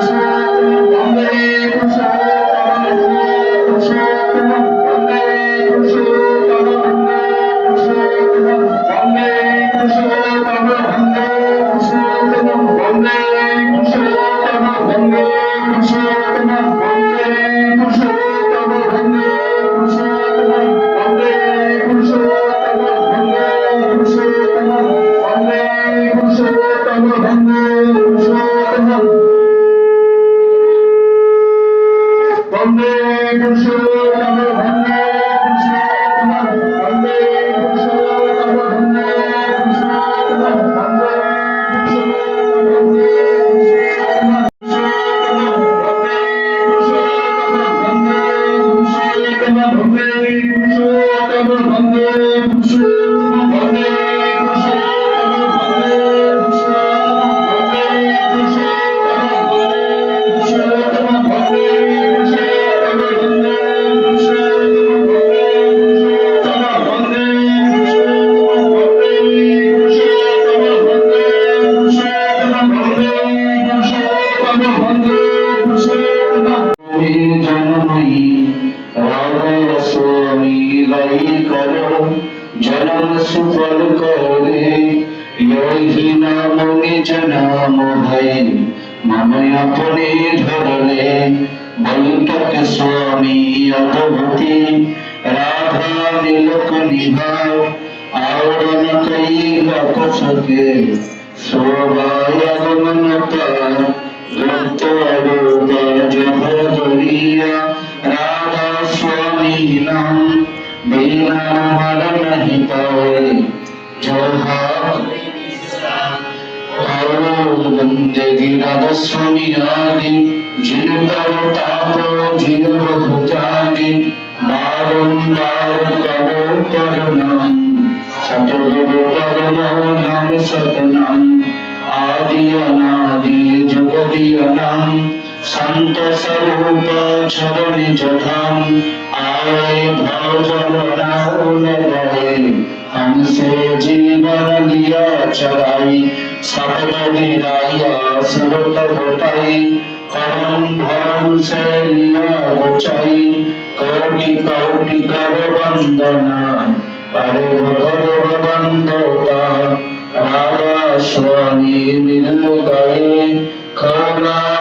Deus. দিলাই করম জনম সুফল করে। ইহি নাম জনাম হয় মনে আপনি ধরলে। বৈঠক স্বামী অপভূতি রাধা নীলক নিভাব आवरण कई लख सके शोभाया Bila malam hitoi Johar Taro bandegi nada suniyagi Jiltaro tapo jilro hutagi Marum daru kavo paranam Satguru parano nam satnam Adi anadi jagadi anam শান্ত স্বরূপ ছবি যথাম আয় ভজন রাহুল রহে হামসে জীবন লিয়া চড়াই সপদ দিরাইয়া সুরত গোটাই করম ভরম সে লিয়া গোচাই, কৌটি কৌটি কর বন্দনা, পারে ভগব বন্দতা রাধা স্বামী নির্মুদায়ে খরা